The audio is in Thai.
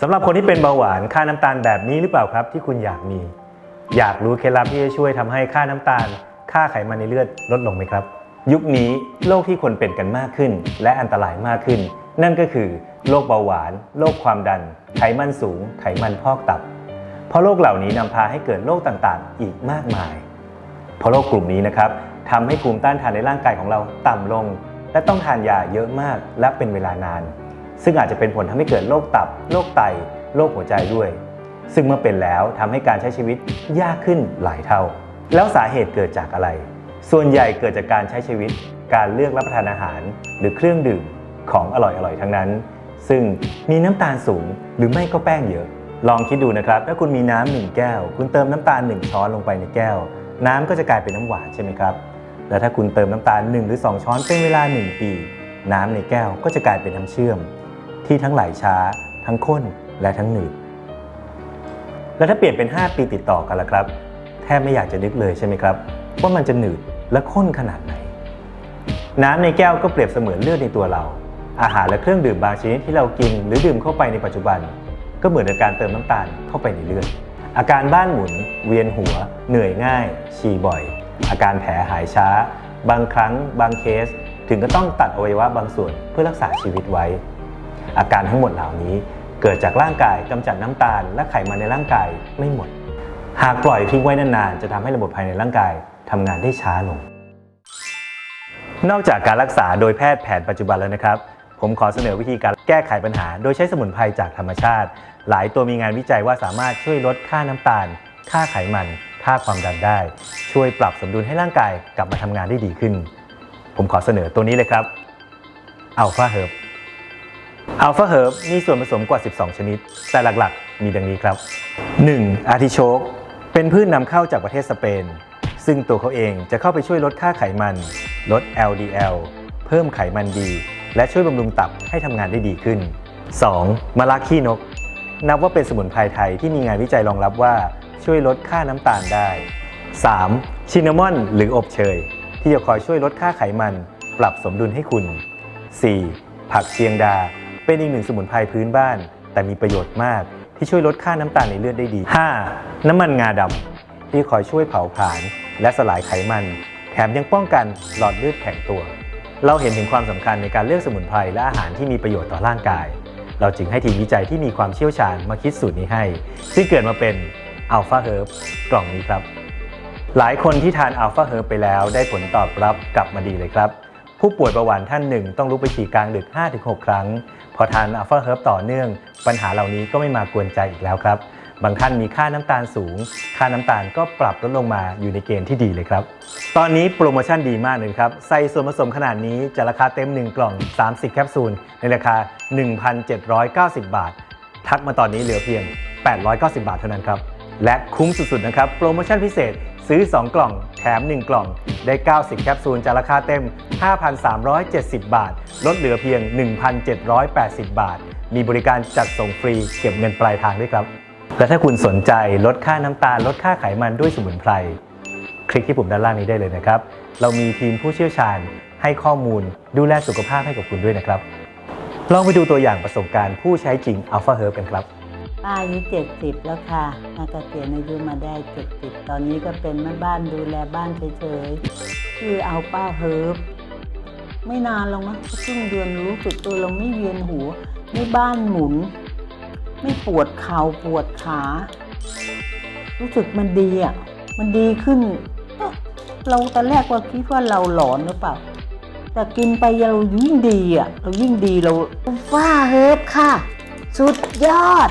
สำหรับคนที่เป็นเบาหวานค่าน้ำตาลแบบนี้หรือเปล่าครับ ที่คุณอยากมี อยากรู้เคล็ดลับที่จะช่วยทำให้ค่าน้ำตาล ค่าไขมันในเลือดลดลงไหมครับ ยุคนี้โรคที่คนเป็นกันมากขึ้น และอันตรายมากขึ้น นั่นก็คือโรคเบาหวานโรคความดัน ไขมันสูง ไขมันพอกตับ เพราะโรคเหล่านี้นำพาให้เกิดโรคต่างๆ อีกมากมาย เพราะโรคกลุ่มนี้นะครับทำให้ภูมิต้านทานในร่างกายของเราต่ำลง และต้องทานยาเยอะมากและเป็นเวลานาน ซึ่งอาจจะเป็นผลทำให้เกิดโรคตับ โรคไต โรคหัวใจด้วย ซึ่งเมื่อเป็นแล้วทำให้การใช้ชีวิตยากขึ้นหลายเท่า แล้วสาเหตุเกิดจากอะไร ส่วนใหญ่เกิดจากการใช้ชีวิต การเลือกรับประทานอาหาร หรือเครื่องดื่มของอร่อยๆทั้งนั้น ซึ่งมีน้ำตาลสูงหรือไม่ก็แป้งเยอะ ลองคิดดูนะครับ ถ้าคุณมีน้ำหนึ่งแก้ว คุณเติมน้ำตาล1ช้อนลงไปในแก้ว น้ำก็จะกลายเป็นน้ำหวานใช่ไหมครับแล้วถ้าคุณเติมน้ำตาล1หรือ 2 ช้อนเป็นเวลา 1 ปี น้ำในแก้วก็จะกลายเป็นน้ำเชื่อม ที่ทั้งไหลช้า ทั้งข้นและทั้งหนืด แล้วถ้าเปลี่ยนเป็น 5 ปีติดต่อกันล่ะครับ แทบไม่อยากจะนึกเลยใช่ไหมครับ ว่ามันจะหนืดและข้นขนาดไหน น้ำในแก้วก็เปรียบเสมือนเลือดในตัวเรา อาหารและเครื่องดื่มบางชนิดที่เรากิน หรือดื่มเข้าไปในปัจจุบัน ก็เหมือนกับการเติมน้ำตาลเข้าไปในเลือดอาการบ้านหมุน เวียนหัว เหนื่อยง่าย ฉี่บ่อย อาการแผลหายช้า บางครั้ง บางเคส ถึงก็ต้องตัดอวัยวะบางส่วนเพื่อรักษาชีวิตไว้ อาการทั้งหมดเหล่านี้ เกิดจากร่างกายกำจัดน้ำตาล และไขมันในร่างกายไม่หมด หากปล่อยทิ้งไว้นานๆจะทำให้ระบบภายในร่างกายทำงานได้ช้าลง นอกจากการรักษาโดยแพทย์แผนปัจจุบันแล้วนะครับ ผมขอเสนอวิธีการแก้ไขปัญหา โดยใช้สมุนไพรจากธรรมชาติ หลายตัวมีงานวิจัยว่าสามารถช่วยลดค่าน้ำตาล ค่าไขมัน ค่าความดันได้ ช่วยปรับสมดุลให้ร่างกายกลับมาทำงานได้ดีขึ้น ผมขอเสนอตัวนี้เลยครับอัลฟาเฮิร์บ อัลฟาเฮิร์บมีส่วนผสมกว่า 12 ชนิด แต่หลักๆ มีดังนี้ครับ 1. อาร์ติโชก เป็นพืชนำเข้าจากประเทศสเปน ซึ่งตัวเขาเองจะเข้าไปช่วยลดค่าไขมัน ลด LDL เพิ่มไขมันดี และช่วยบำรุงตับให้ทำงานได้ดีขึ้น 2. มะระขี้นก นับว่าเป็นสมุนไพรไทยที่มีงานวิจัยรองรับว่าช่วยลดค่าน้ำตาลได้ 3. ชินนามอน หรืออบเชย ที่จะคอยช่วยลดค่าไขมัน ปรับสมดุลให้คุณ 4. ผักเชียงดา เป็นอีกหนึ่งสมุนไพรพื้นบ้าน แต่มีประโยชน์มากที่ช่วยลดค่าน้ำตาลในเลือดได้ดี 5. น้ำมันงาดำที่คอยช่วยเผาผลาญและสลายไขมัน แถมยังป้องกันหลอดเลือดแข็งตัว เราเห็นถึงความสำคัญในการเลือกสมุนไพรและอาหารที่มีประโยชน์ต่อร่างกาย เราจึงให้ทีมวิจัยที่มีความเชี่ยวชาญมาคิดสูตรนี้ให้ซึ่งเกิดมาเป็นอัลฟาเฮิร์บกล่องนี้ครับ หลายคนที่ทานอัลฟาเฮิร์บไปแล้วได้ผลตอบรับกลับมาดีเลยครับ ผู้ป่วยเบาหวานท่านหนึ่งต้องลุกไปฉี่กลางดึก 5-6 ครั้ง พอทานอัลฟาเฮิร์บต่อเนื่อง ปัญหาเหล่านี้ก็ไม่มากวนใจอีกแล้วครับ บางท่านมีค่าน้ำตาลสูง ค่าน้ำตาลก็ปรับลดลงมาอยู่ในเกณฑ์ที่ดีเลยครับ ตอนนี้โปรโมชั่นดีมากเลยครับ ใส่ส่วนผสมขนาดนี้จะราคาเต็ม 1 กล่อง 30 แคปซูล ในราคา 1,790 บาท ทักมาตอนนี้เหลือเพียง 890 บาทเท่านั้นครับ และคุ้มสุดๆนะครับ โปรโมชั่นพิเศษ ซื้อ 2 กล่อง แถม 1 กล่อง ได้ 90 แคปซูลจากราคาเต็ม 5,370 บาท ลดเหลือเพียง 1,780 บาท มีบริการจัดส่งฟรี เก็บเงินปลายทางด้วยครับ และถ้าคุณสนใจลดค่าน้ำตาล ลดค่าไขมันด้วยสมุนไพร คลิกที่ปุ่มด้านล่างนี้ได้เลยนะครับ เรามีทีมผู้เชี่ยวชาญ ให้ข้อมูล ดูแลสุขภาพให้กับคุณด้วยนะครับ ลองไปดูตัวอย่างประสบการณ์ผู้ใช้จริง Alpha Herb กันครับ ป้าอายุเจ็ดสิบแล้วค่ะมาเกษียณอายุมาได้เจ็ดสิบตอนนี้ก็เป็นแม่บ้านดูแลบ้านเฉยๆคือเอาป้าเฮิร์บไม่นานหรอกมั้งครึ่งเดือนรู้สึกตัวเราไม่เวียนหัวไม่บ้านหมุน ไม่ปวดเข่าปวดขา รู้สึกมันดีอะมันดีขึ้น เราตอนแรกว่าคิดว่าเราหลอนหรือเปล่าแต่กินไปเรายิ่งดีอะ เรายิ่งดีเราฟ้าเฮิบค่ะ สุดยอด